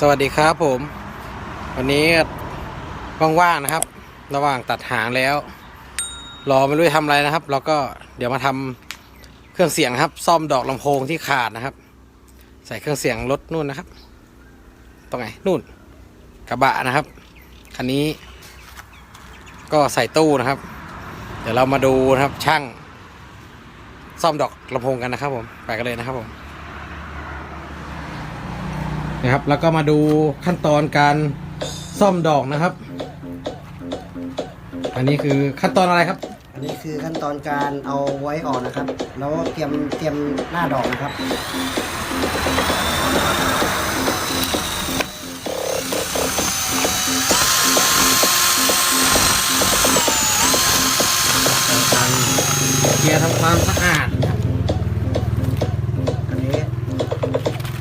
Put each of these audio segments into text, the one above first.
สวัสดีครับผม วันนี้ว่างๆนะครับ ระหว่างตัดหางแล้ว รอไม่รู้จะทำอะไรนะครับ เราก็เดี๋ยวมาทำเครื่องเสียงครับ ซ่อมดอกลำโพงที่ขาดนะครับ ใส่เครื่องเสียงรถนู่นนะครับ ตรงไหนนู่น กระบะนะครับคันนี้ ก็ใส่ตู้นะครับ เดี๋ยวเรามาดูนะครับช่าง ซ่อมดอกลำโพงกันนะครับผมไปกันเลยนะครับผม นะครับ แล้วก็มาดูขั้นตอนการซ่อมดอกนะครับ อันนี้คือขั้นตอนอะไรครับ อันนี้คือขั้นตอนการเอาไว้ออกนะครับ แล้วเตรียมเตรียมหน้าดอกนะครับ การเคลียร์ทำความสะอาดนะครับอันนี้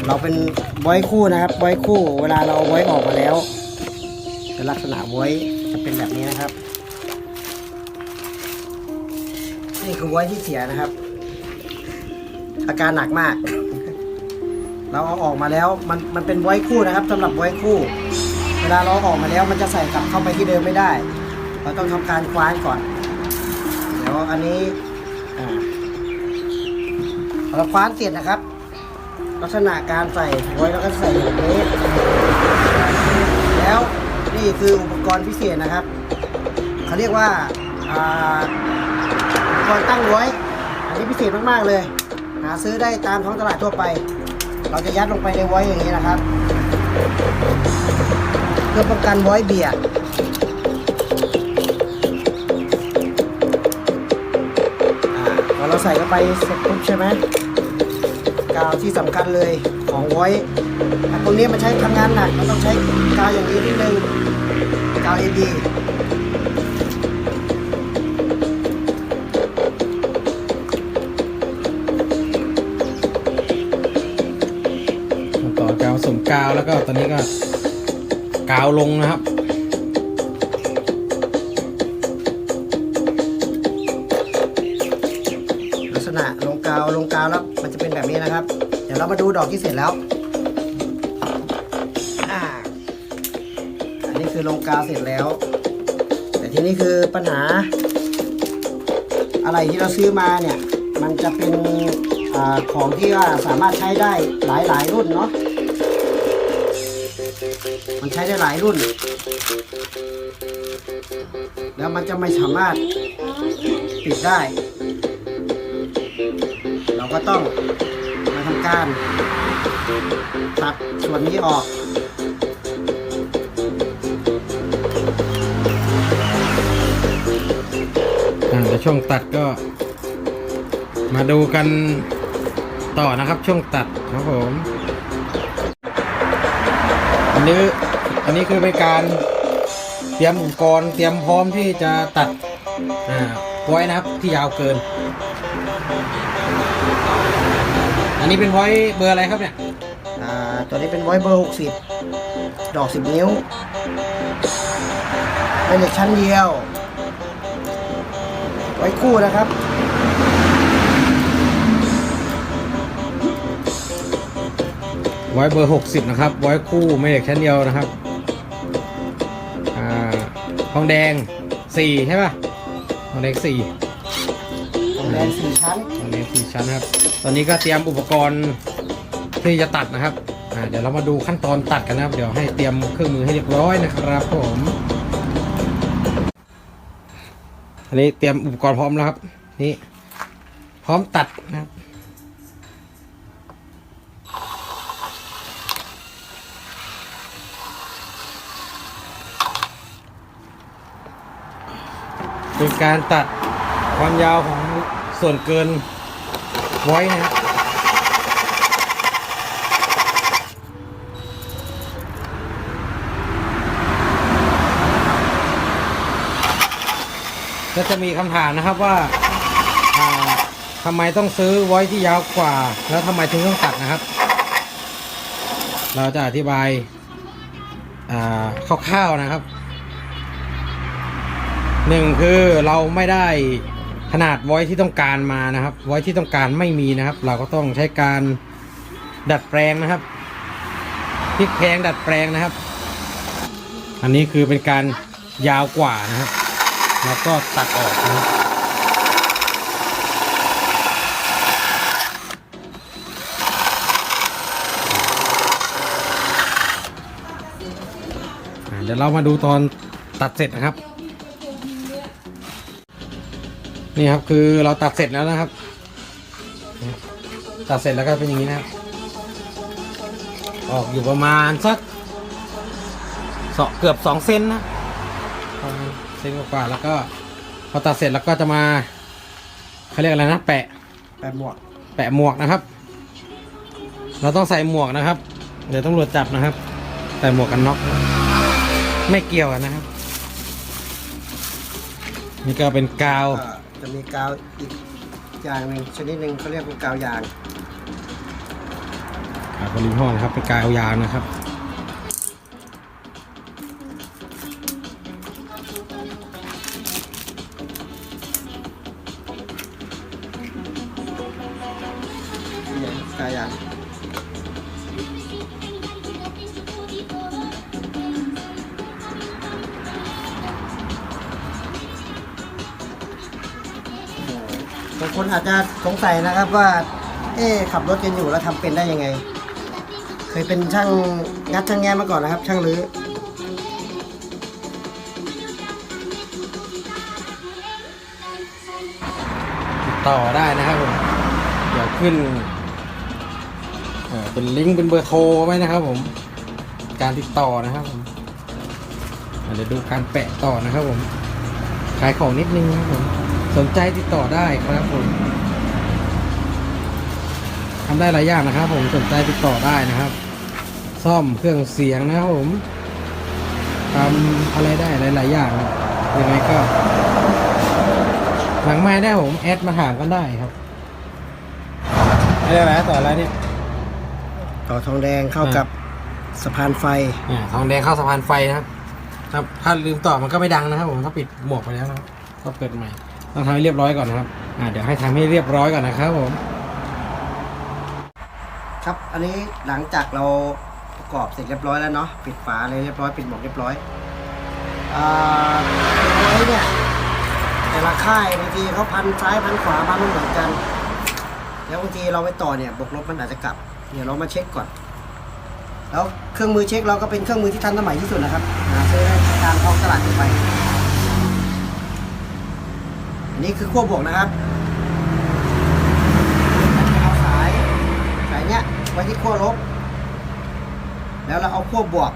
เราเป็น ไว้คู่นะครับไว้คู่เวลาเราเอาไว้ออกมาแล้วจะลักษณะไว้จะเป็นแบบนี้นะครับ นี่คือไว้ที่เสียนะครับ อาการหนักมาก เราเอาออกมาแล้วมันมันเป็นไว้คู่นะครับสำหรับไว้คู่ เวลาเราออกมาแล้วมันจะใส่กลับเข้าไปที่เดิมไม่ได้ เราต้องทำการคว้านก่อนเดี๋ยวอันนี้เราคว้านเสร็จนะครับ ลักษณะการใส่ไว้แล้วก็ใส่แบบนี้แล้วนี่คืออุปกรณ์พิเศษนะครับเขาเรียกว่าอุปกรณ์ตั้งไว้อันนี้พิเศษมากๆเลย หาซื้อได้ตามท้องตลาดทั่วไป เราจะยัดลงไปในไว้อย่างนี้นะครับเพื่อป้องกันไว้เบียดพอเราใส่เข้าไปเสร็จปุ๊บใช่ไหม กาวที่สำคัญเลยของไว้แต่ตรงนี้มันใช้ทำงานหนักมันต้องใช้กาวอย่างนี้นิดนึงกาวเอดีต่อกาวผสมกาวแล้วก็ตอนนี้ก็กาวลงนะครับ เรามาดูดอกที่เสร็จแล้วอ่าอันนี้คือลงกาเสร็จแล้ว แต่ทีนี้คือปัญหา อะไรที่เราซื้อมาเนี่ย มันจะเป็นอของที่ว่าสามารถใช้ได้หลายหลายรุ่นเนาะมันใช้ได้หลายรุ่น แล้วมันจะไม่สามารถปิดได้ เราก็ต้อง การตัดส่วนนี้ออกอ่าช่วงตัดก็ มาดูกันต่อนะครับ ช่วงตัดครับผมอันนี้อันนี้คือเป็นการเตรียมอุปกรณ์เตรียมพร้อมที่จะตัดอ่าไว้นะครับที่ยาวเกิน อันนี้เป็นไว้เบอร์อะไรครับเนี่ยอ่าตัวนี้เป็นไวเบอร์ 60 ดอก 10 นิ้ว เป็นเหล็กชั้นเดียว ไว้คู่นะครับ ไว้เบอร์ 60 นะครับ ไว้คู่ไม่เด็กชั้นเดียวนะครับ อ่าทองแดง 4 ใช่ป่ะทองแดง4ตรงแดง4ชั้นทองแดง4ชั้นนะครับ ตอนนี้ก็เตรียมอุปกรณ์ที่จะตัดนะครับเดี๋ยวเรามาดูขั้นตอนตัดกันนะครับ เดี๋ยวให้เตรียมเครื่องมือให้เรียบร้อยนะครับผมอันนี้เตรียมอุปกรณ์พร้อมแล้วครับ นี่พร้อมตัดนะครับเป็นการตัดความยาวของส่วนเกิน ไว้นะครับก็จะมีคำถามนะครับว่าทำไมต้องซื้อไว้ที่ยาวกว่า แล้วทำไมถึงต้องตัดนะครับ เราจะอธิบายอ่าคร่าวๆนะครับหนึ่งคือเราไม่ได้ ขนาดไว้ที่ต้องการมานะครับ ไว้ที่ต้องการไม่มีนะครับ เราก็ต้องใช้การดัดแปลงนะครับทลิกแพงดัดแปลงนะครับ อันนี้คือเป็นการยาวกว่านะครับ แล้วก็ตัดออกนะครับเดี๋ยวเรามาดูตอนตัดเสร็จนะครับ นี่ครับคือเราตัดเสร็จแล้วนะครับ ตัดเสร็จแล้วก็เป็นอย่างนี้นะครับ ออกอยู่ประมาณสักสองเกือบสองเซนนะประมาณเซนกว่าๆแล้วก็พอตัดเสร็จแล้วก็จะมาเขาเรียกอะไรนะแปะแปดหมวก แปะหมวกนะครับ เราต้องใส่หมวกนะครับ เดี๋ยวตำรวจจับนะครับ ใส่หมวกกันน็อกนะไม่เกี่ยวกันนะครับ นี่ก็เป็นกาวก็ จะมีกาวอีกอย่างหนึ่งชนิดหนึ่งเขาเรียกว่ากาวยางกาวยี่ห้อนะครับเป็นกาวยางนะครับ บางคนอาจจะสงสัยนะครับว่า เอ๊ขับรถกันอยู่แล้วทำเป็นได้ยังไง เคยเป็นช่างงัดช่างแง้มาก่อนนะครับ ช่างรื้อติดต่อได้นะครับผมเดี๋ยวขึ้นเป็นลิงก์เป็นเบอร์โทรไว้นะครับ ผม การติดต่อนะครับผมเดี๋ยวดูการแปะต่อนะครับผมขายของนิดนึงนะครับผม สนใจติดต่อได้ครับผมทำได้หลายอย่างนะครับ ผมสนใจติดต่อได้นะครับ ซ่อมเครื่องเสียงนะครับผมทำอะไรได้หลาย ๆ อย่างครับยังไงก็หลังไม้ได้ผมแอดมาถามกันได้ครับอะไรอะไรต่ออะไรเนี่ยต่อทองแดงเข้ากับสะพานไฟอ่าทองแดงเข้าสะพานไฟนะครับ ครับ ถ้าลืมต่อมันก็ไม่ดังนะครับผมถ้าปิดหมวกไปแล้วนะครับก็เปิดใหม่ ต้องทำให้เรียบร้อยก่อนนะครับอ่าเดี๋ยวให้ทำให้เรียบร้อยก่อนนะครับผม ครับอันนี้หลังจากเราประกอบเสร็จเรียบร้อยแล้วเนาะปิดฝาเลยเรียบร้อยปิดหมวกเรียบร้อยอ่าไว้เนี่ยแต่ละค่ายบางทีเขาพันซ้ายพันขวาพันไม่เหมือนกัน แล้วบางทีเราไปต่อเนี่ยบกลบมันอาจจะกลับเดี๋ยวเรามาเช็คก่อน แล้วเครื่องมือเช็คเราก็เป็นเครื่องมือที่ทันสมัยที่สุดนะครับหาซื้อได้ตามท้องตลาดทั่วไป นนี้คือขั้วบวกนะครับเอาสายสายเนี้ยไว้ที่ขั้วลบ แล้วเราเอาขั้วบวก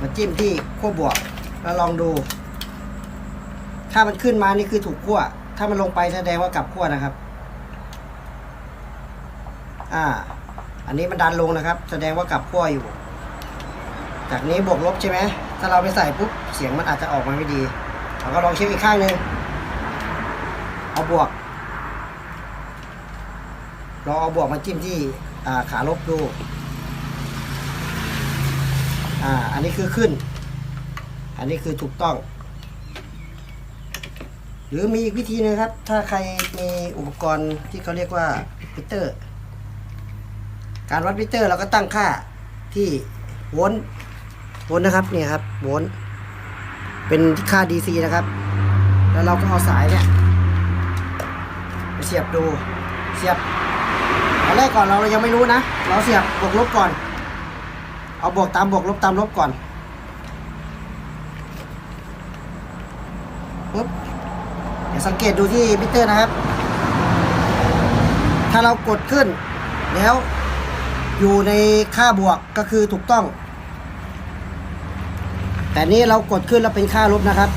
มาจิ้มที่ขั้วบวก แล้วลองดู ถ้ามันขึ้นมานี่คือถูกขั้ว ถ้ามันลงไปแสดงว่ากลับขั้วนะครับ อ่า อันนี้มันดันลงนะครับ แสดงว่ากลับขั้วอยู่ จากนี้บวกลบใช่ไหมถ้าเราไปใส่ปุ๊บเสียงมันอาจจะออกมาไม่ดีเราก็ลองเช็คอีกข้างหนึ่ง เอาบวกลองเอาบวกมาจิ้มที่ขาลบดู อ่า อันนี้คือขึ้น อันนี้คือถูกต้อง หรือมีอีกวิธีหนึงครับ ถ้าใครมีอุปกรณ์ที่เขาเรียกว่ามิเตอร์ การวัดมิเตอร์เราก็ตั้งค่าที่โวลต์โวลต์นะครับ เนี่ยครับ โวลต์ เป็นค่า DC นะครับ แล้วเราก็เอาสายเนี่ย เสียบดูเสียบตอนแรกก่อนเรายังไม่รู้นะ เราเสียบบวกลบก่อน เอาบวกตามบวกลบตามลบก่อนปุ๊บเดี๋ยวสังเกตดูที่มิเตอร์นะครับ ถ้าเรากดขึ้น แล้วอยู่ในค่าบวกก็คือถูกต้อง แต่นี่เรากดขึ้นแล้วเป็นค่าลบนะครับ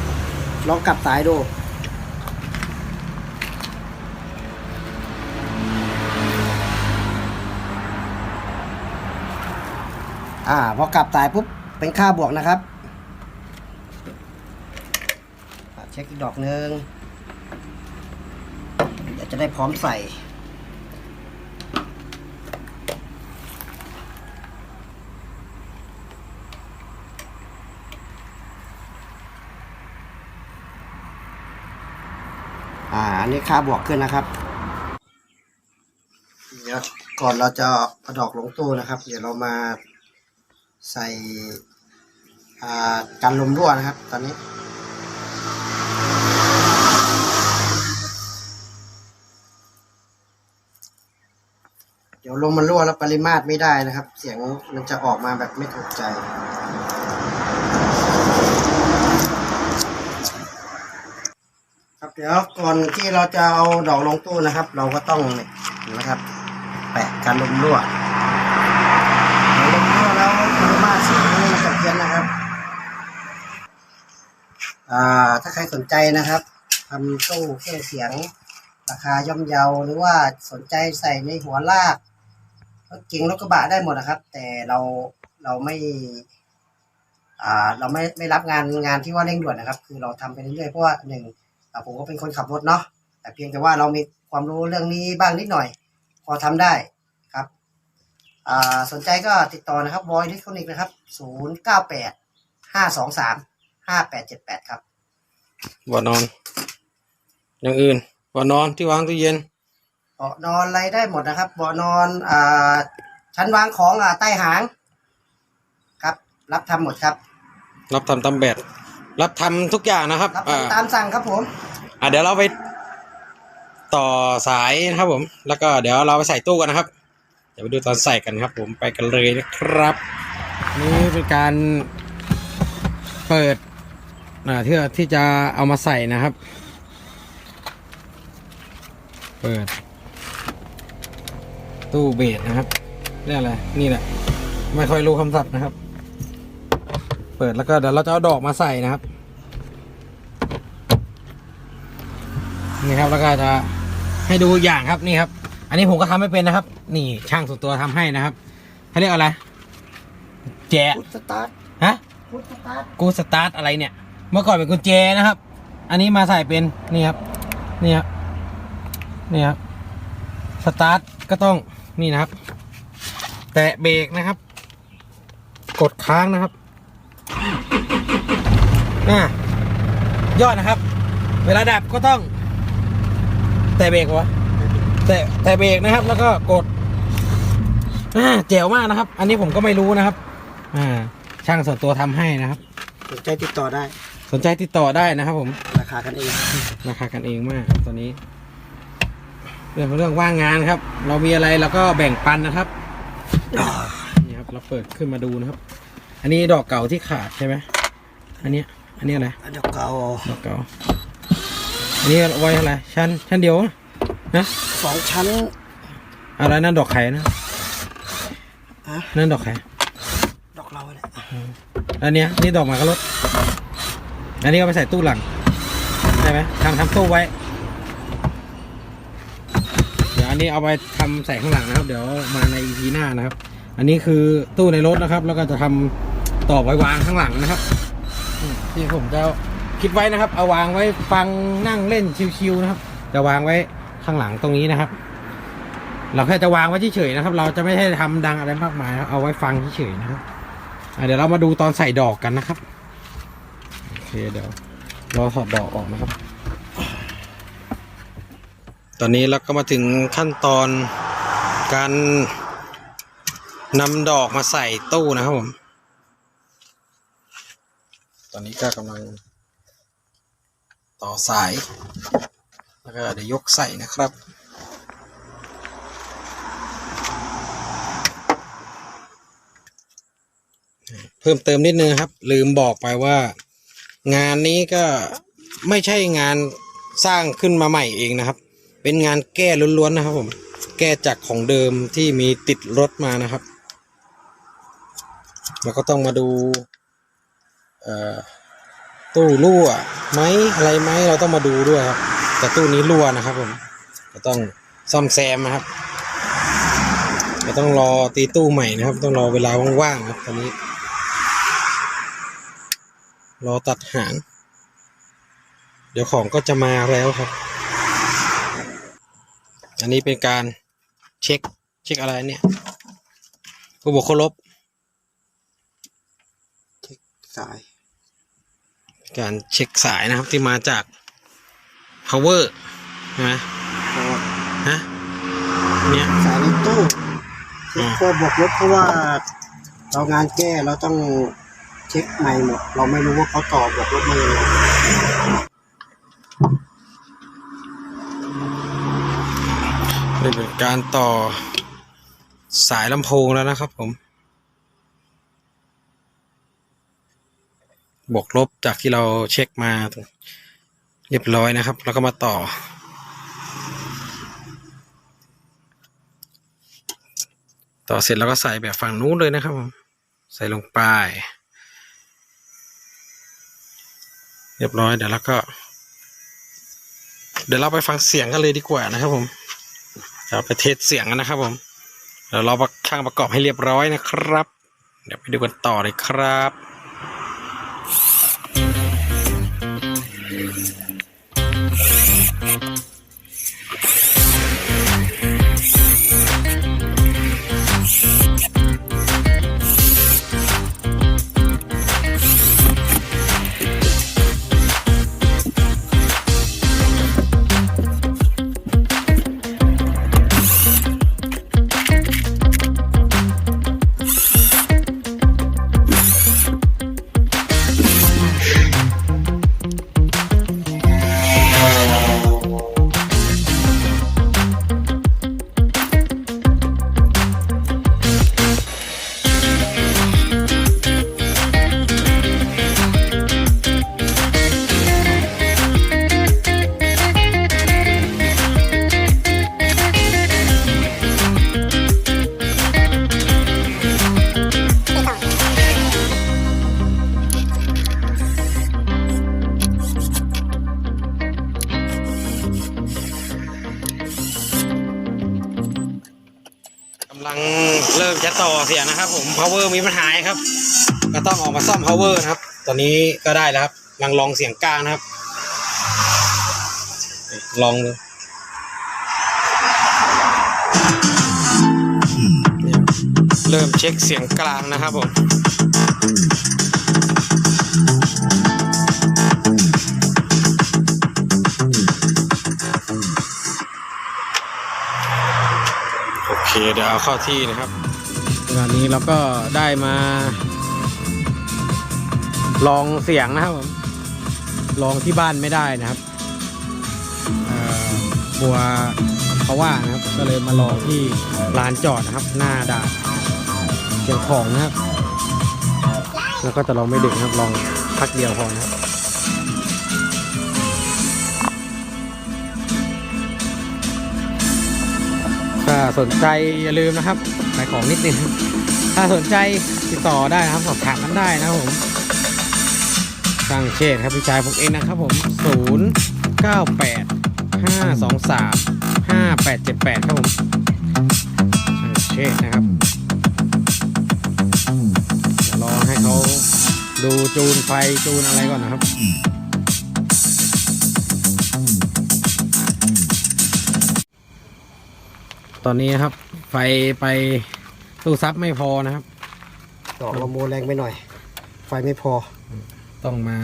ลองกลับสายดู อ่าพอกลับสายปุ๊บเป็นค่าบวกนะครับ เช็คอีกดอกหนึ่งเดี๋ยวจะได้พร้อมใส่อ่า อันนี้ค่าบวกขึ้นนะครับ เดี๋ยวก่อนเราจะเอาดอกลงตู้นะครับ เดี๋ยวเรามา ใส่อ่ากันลมรั่วนะครับ ตอนนี้ เดี๋ยวลมมันรั่วแล้วปริมาตรไม่ได้นะครับ เสียงมันจะออกมาแบบไม่ถูกใจครับเดี๋ยวก่อนที่เราจะเอาดอกลงตู้นะครับ เราก็ต้องเนี่ยนะครับ แปะกันลมรั่วแล้วปริมาตรเสียงมันจะ เพียนนะครับอ่าถ้าใครสนใจนะครับทำตู้เครื่องเสียง ราคาย่อมเยาหรือว่าสนใจใส่ในหัวลากรถเก๋งรถกระบะได้หมดนะครับ แต่เราเราไม่อ่าเราไม่ไม่รับงานงานที่ว่าเร่งด่วนนะครับ คือเราทำไปเรื่อยๆเพราะว่าหนึ่งผมก็เป็นคนขับรถเนาะแต่เพียงแต่ว่าเรามีความรู้เรื่องนี้บ้างนิดหน่อย พอทำได้ สนใจก็ติดต่อนะครับวอยอิเล็กทรอนิกส์นะครับศูนย์เก้าแปดห้าสองสามห้าแปดเจ็ดแปดครับบ่อนอน อย่างอื่นบ่อนอนที่วางตู้เย็นเบาะนอนอะไรได้หมดนะครับเบาะนอนอ่าชั้นวางของอ่าใต้หาง ครับ รับทำหมดครับ รับทำตามแบบ รับทำทุกอย่างนะครับรับอ่าทำตามสั่งครับผมอะเดี๋ยวเราไปต่อสายนะครับผม แล้วก็เดี๋ยวเราไปใส่ตู้กันนะครับ เดี๋ยวไปดูตอนใส่กันครับ ผมไปกันเลยนะครับ นี่เป็นการเปิดอ่าที่ที่จะเอามาใส่นะครับ เปิด ตู้เบสนะครับเรียกอะไรนี่แหละ ไม่ค่อยรู้คำศัพท์นะครับ เปิดแล้วก็เดี๋ยวเราจะเอาดอกมาใส่นะครับนี่ครับแล้วก็จะให้ดูอย่างครับนี่ครับ อันนี้ผมก็ทำไม่เป็นนะครับ นี่ช่างส่วนตัวทำให้นะครับเขาเรียกอะไร แจพุทสตาร์ทฮะ พุทสตาร์ทกูสตาร์ทอะไรเนี่ย เมื่อก่อนเป็นกุญแจนะครับ อันนี้มาใส่เป็นนี่ครับ นี่ครับ นี่ครับ สตาร์ทก็ต้องนี่นะครับ แตะเบรกนะครับ กดค้างนะครับอ่ายอดนะครับ เวลาดับก็ต้อง แตะเบรกวะแตะแตะเบรกนะครับ แล้วก็กด อ่าเจ๋วมากนะครับ อันนี้ผมก็ไม่รู้นะครับ อ่า ช่างส่วนตัวทำให้นะครับ สนใจติดต่อได้ สนใจติดต่อได้นะครับ ผม ราคากันเอง ราคากันเองมากครับตอนนี้เรื่องของเรื่องว่างงานครับ เรามีอะไรเราก็แบ่งปันนะครับนี่ครับ เราเปิดขึ้นมาดูนะครับ อันนี้ดอกเก่าที่ขาดใช่ไหมอันเนี้ยอันนี้อะไรอันเดียวเก่าดอกเก่าอันนี้ไว้อะไรชั้นชั้นเดียวนะสองชั้น อะไรนั่นดอกไข่นะ ฮะนั่นดอกไข่ดอกเราเนี่ยอันเนี้ยนี่ดอกหมากกะรดอันนี้ก็ไปใส่ตู้หลังใช่ไหมทำทำตู้ไว้ เดี๋ยวอันนี้เอาไปทำใส่ข้างหลังนะครับ เดี๋ยวมาใน EP หน้านะครับ อันนี้คือตู้ในรถนะครับ แล้วก็จะทำต่อไว้วางข้างหลังนะครับอืมที่ผมจะคิดไว้นะครับ เอาวางไว้ฟังนั่งเล่นชิวๆนะครับ จะวางไว้ข้างหลังตรงนี้นะครับ เราแค่จะวางไว้เฉยๆนะครับ เราจะไม่ได้ทำดังอะไรมากมายเอาไว้ฟังเฉยๆนะครับเดี๋ยวเรามาดูตอนใส่ดอกกันนะครับโอเคเดี๋ยวรอถอดดอกออกนะครับ ตอนนี้เราก็มาถึงขั้นตอนการนำดอกมาใส่ตู้นะครับผมตอนนี้ก็กำลังต่อสาย แล้วก็เดี๋ยวยกใส่นะครับ เพิ่มเติมนิดนึงครับ ลืมบอกไปว่า งานนี้ก็ไม่ใช่งานสร้างขึ้นมาใหม่เองนะครับ เป็นงานแก้ล้วนๆนะครับผมแก้จากของเดิมที่มีติดรถมานะครับแล้วก็ต้องมาดูตู้รั่วไหมอะไรไหมเราต้องมาดูด้วยครับ แต่ตู้นี้รั่วนะครับผมก็ต้องซ่อมแซมนะครับก็ต้องรอตีตู้ใหม่นะครับ ต้องรอเวลาว่างๆครับตอนนี้ รอตัดหาง เดี๋ยวของก็จะมาแล้วครับ อันนี้เป็นการเช็ค เช็คอะไรเนี่ยผู้บกเคารพสาย การเช็คสายนะครับที่มาจาก power ใช่ไหมฮะเนี่ยสายในตู้อืมควรบวกลบเพราะว่าเรางานแก้เราต้อง เช็คใหม่หมด เราไม่รู้ว่าเขาต่อบวกลบมายังไงนี่เป็นการต่อสายลำโพงแล้วนะครับผม บวกลบจากที่เราเช็คมาเรียบร้อยนะครับ แล้วก็มาต่อ ต่อเสร็จแล้วก็ใส่แบบฝั่งนู้นเลยนะครับผม ใส่ลงไป เรียบร้อยเดี๋ยวเราก็ เดี๋ยวเราไปฟังเสียงกันเลยดีกว่านะครับผมจะไปเทสเสียงกันนะครับผมเดี๋ยวเราช่างประกอบให้เรียบร้อยนะครับ เดี๋ยวไปดูกันต่อเลยครับ ต้องออกมาซ่อม power นะครับ ตอนนี้ก็ได้แล้วครับกำลังลองเสียงกลางนะครับ ลองดูเนี่ยเริ่มเช็คเสียงกลางนะครับผมโอเคเดี๋ยวเอาเข้าที่นะครับ ตอนนี้เราก็ได้มา ลองเสียงนะครับผมลองที่บ้านไม่ได้นะครับเอ่อกลัวเขาว่านะครับก็เลยมาลองที่ลานจอดนะครับ หน้าด่านเชียงของนะครับ แล้วก็จะลองไม่ดึกนะครับลองพักเดียวพอนะครับถ้าสนใจอย่าลืมนะครับขายของนิดนึงถ้าสนใจติดต่อได้นะครับสอบถามกันได้นะครับผม ช่างเชษครับพี่ชายผมเองนะครับผม 0 9 8 5 2 3 5 8 7 8 ครับผม ช่างเชษนะครับเดี๋ยวรอให้เขาดูจูนไฟจูนอะไรก่อนนะครับตอนนี้นะครับ ไฟไปตู้ซับไม่พอนะครับดอกเราโมแรงไปหน่อย ไฟไม่พอ ต้องมา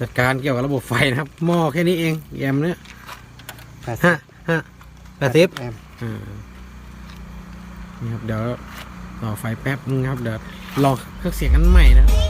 จัดการเกี่ยวกับระบบไฟนะครับ หม้อแค่นี้เองแอมเนี่ยแปดฮะฮะแปดสิบแอมป์อ่านี่ครับเดี๋ยวต่อไฟแป๊บนึงครับเดี๋ยวลองเครื่องเสียงกันใหม่นะครับ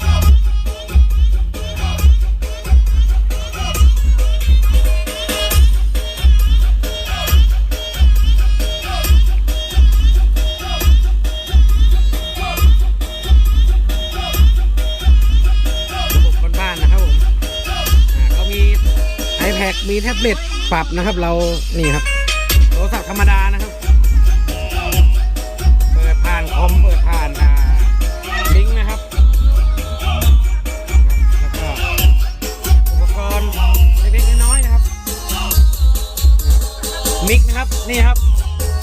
มีแท็บเล็ตปรับนะครับ เรานี่ครับโทรศัพท์ธรรมดานะครับ เปิดผ่านคอมเปิดผ่านอ่าลิงก์นะครับแล้วก็อุปกรณ์เล็กๆน้อยๆนะครับมิกนะครับนี่ครับ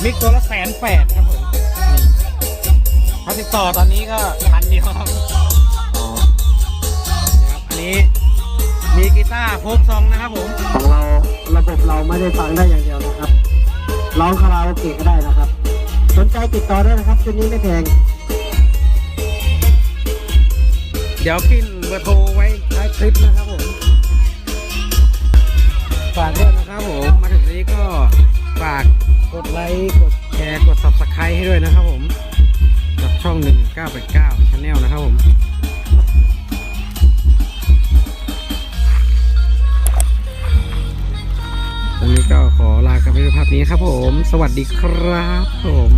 มิกตัวละแสนแปดครับผมนี่ถ้าติดต่อตอนนี้ก็พันเดียวครับ มีกีตาร์โฟกซองนะครับผมของเราระบบเราไม่ได้ฟังได้อย่างเดียวนะครับร้องคาราโอเกะก็ได้นะครับ สนใจติดต่อได้นะครับชุดนี้ไม่แพง เดี๋ยวขึ้นเบอร์โทรไว้ท้ายคลิปนะครับผมฝากด้วยนะครับผม มาถึงนี้ก็ฝากกดไลค์กดแชร์กด subscribe ให้ด้วยนะครับผม กับช่อง 1989ชาแนลนะครับผม ก็ขอลากันไปด้วยภาพนี้ครับผม สวัสดีครับผม